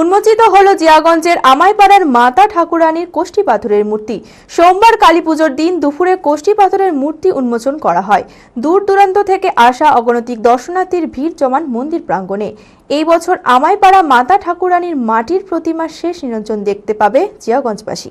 উন্মোচিত হল জিয়াগঞ্জের আমাইপাড়ার মাতা ঠাকুরানীর কোষ্ঠী পাথরের মূর্তি। সোমবার কালী পুজোর দিন দুপুরে কোষ্ঠী পাথরের মূর্তি উন্মোচন করা হয়। দূর দূরান্ত থেকে আসা অগণতিক দর্শনার্থীর ভিড় জমান মন্দির প্রাঙ্গণে। এই বছর আমাইপাড়া মাতা ঠাকুরানীর মাটির প্রতিমার শেষ নিরঞ্জন দেখতে পাবে জিয়াগঞ্জবাসী।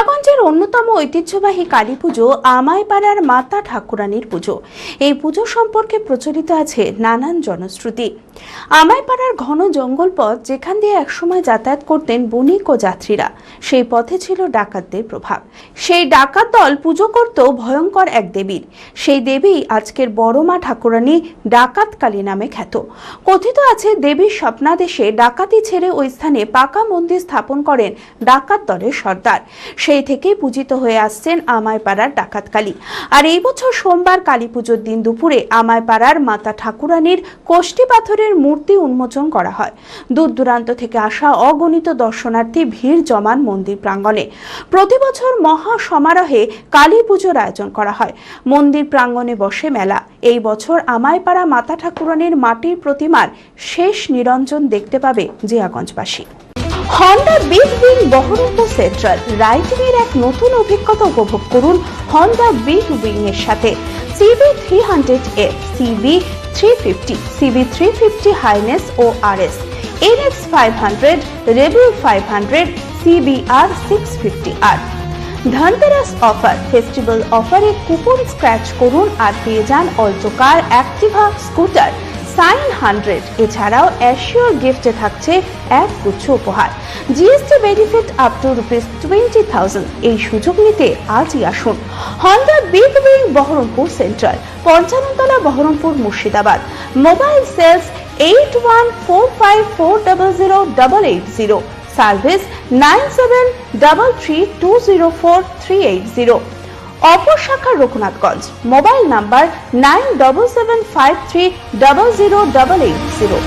জিয়াগঞ্জের অন্যতম ঐতিহ্যবাহী কালী পুজো আমাইপাড়ার মাতা ঠাকুরানীর পুজো। এই পুজো সম্পর্কে প্রচলিত আছে নানান জনশ্রুতি। আমাইপাড়ার ঘন জঙ্গল পথ যেখান দিয়ে একসময় যাতায়াত করতেন বণিক ও যাত্রীরা, সেই পথে ছিল ডাকাতদের প্রভাব। সেই ডাকাত দল পুজো করত ভয়ঙ্কর এক দেবীর। সেই দেবী আজকের বড় মা ঠাকুরানী ডাকাতকালী নামে খ্যাত। কথিত আছে, দেবীর স্বপ্নাদেশে ডাকাতি ছেড়ে ওই স্থানে পাকা মন্দির স্থাপন করেন ডাকাত দলের সর্দার। সেই থেকেই পূজিত হয়ে আসছেন আমায়পাড়ার ডাকাতকালী। আর এই বছর সোমবার কালী পুজোর দিন দুপুরে আমায়পাড়ার মাতা ঠাকুরানীর কোষ্ঠী পাথরের মূর্তি উন্মোচন করা হয়। দূর দূরান্ত থেকে আসা অগণিত দর্শনার্থী ভিড় জমান মন্দির প্রাঙ্গণে। প্রতি বছর মহা সমারোহে কালী পুজোর আয়োজন করা হয়। মন্দির প্রাঙ্গণে বসে মেলা। এই বছর আমায়পাড়া মাতা ঠাকুরানীর মাটির প্রতিমার শেষ নিরঞ্জন দেখতে পাবে জিয়াগঞ্জবাসী। Honda big wing Baharampur central. Riding এর এক নতুন অভিজ্ঞতা উপভোগ করুন হন্ডা বিগ উইং এর সাথে। CB three hundred F CB three fifty CB three five hundred five hundred CBR six fifty আর ধনতেরাস অফার ফেস্টিভ্যাল অফারে কুপন স্ক্র্যাচ করুন আর পেয়ে যান Alto car Activa scooter shine hundred এছাড়াও অ্যাসিওর গিফটে থাকছে এক গুচ্ছ উপহার। GST benefit up to rupees twenty thousand এই সুযোগ নিতে আজই আসুন। Honda big wing Baharampur central Panchannatala Baharampur Murshidabad mobile sales eight one four five four double zero double eight zero service nine seven double three two zero four three eight zero অপর শাখা Raghunathganj mobile number nine double seven five three double zero double eight zero